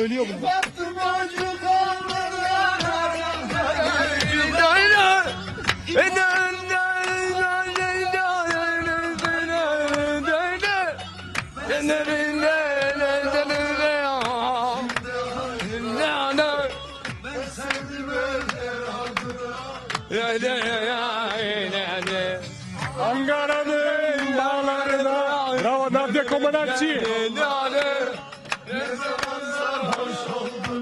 söylüyor bunu. Ankara'nın dağlarında Bravo Nadia Comaneci. Ne zaman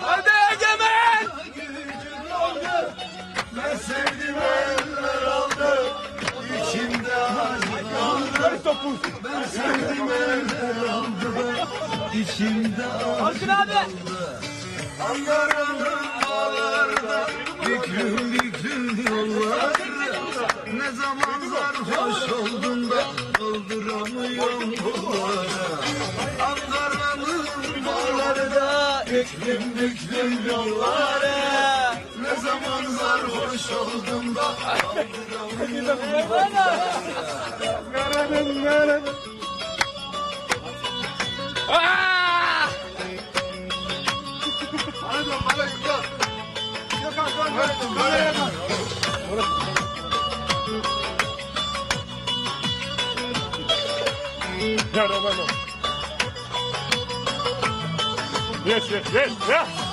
Hadi Egemen Ben sevdim eller aldı İçimde acı kaldı Ben sevdim eller aldı İçimde acı kaldı Ankara'nın dağlarda Büklüm büklüm Ne zaman oldum da Kaldıramıyorum yolları Büklüm büklüm yolları Ne zaman sarhoş oldum da Ah! No, no, no, no. Yes, yes, yes, yes.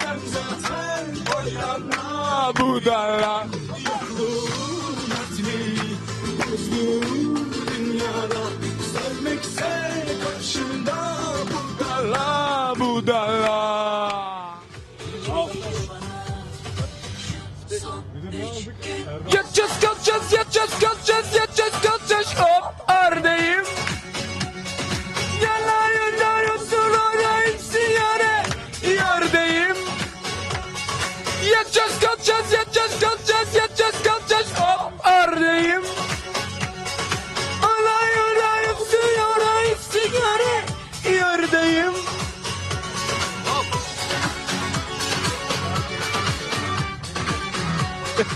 Ben zaten o yana Bu dağa Yokluğun etmeyi Bozduğun dünyada Sevmekse karşımda bu Dala bu dala. Yatacağız kalkacağız yatacağız kalkacağız yatacağız Dile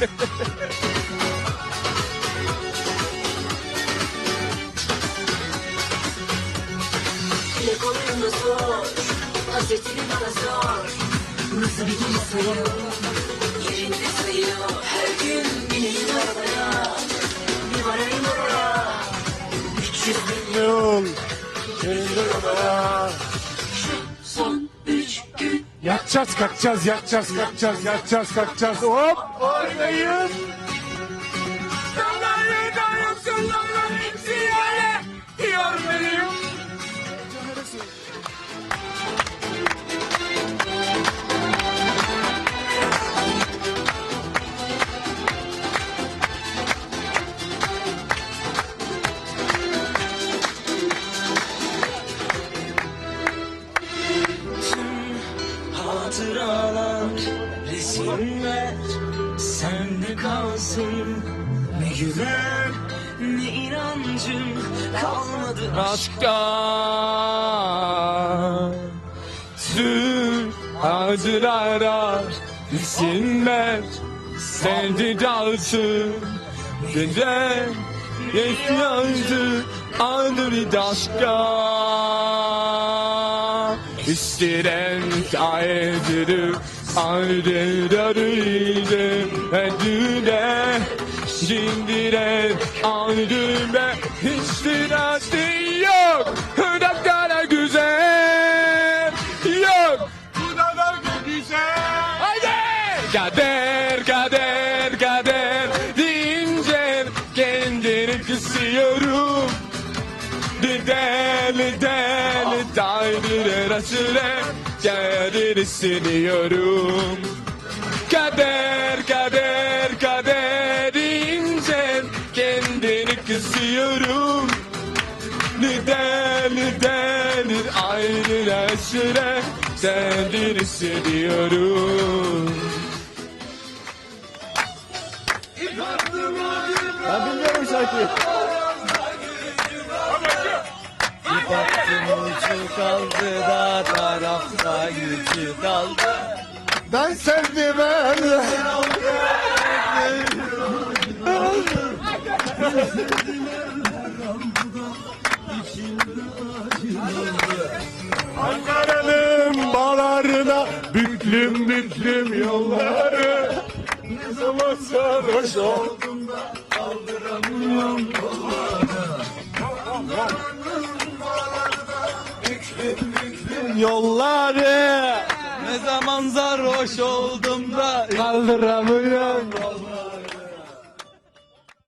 kolayına sor bana sor. Nasıl bir gün sayıyor Yerinde sayıyor Her gün bineyim arabaya Bir varayım oraya. 300 bin Yol yerinde yolaya. Yatacağız kalkacağız yatacağız kalkacağız yatacağız kalkacağız hop oradayım. Ne inancım kalmadı Aşka Tüm acılara isimler Sevdi dalsın Gece Yaşlandı Adır aşka İstiren ayrılır Ayrılır Ödüle Cindire Ayrılır Hiç dirası yok. Hıdak kara güzel Yok. Bu da da güzel. Haydi! Kader daire rasule Kader isteniyorum. Kader kader kader deyince kendini kısıyorum. Deli deli ayrı rasule Sendir hissediyorum Ben bilmiyorum şarkıyı. Baktım ucu kaldı da tarafta gücü kaldı. Ben sevdim ben. Ankara'nın bağlarına büklüm büklüm yolları. Ne zaman sarhoş oldum da kaldıramıyorum Yolları. Ne zaman sarhoş oldum da Kaldıramıyorum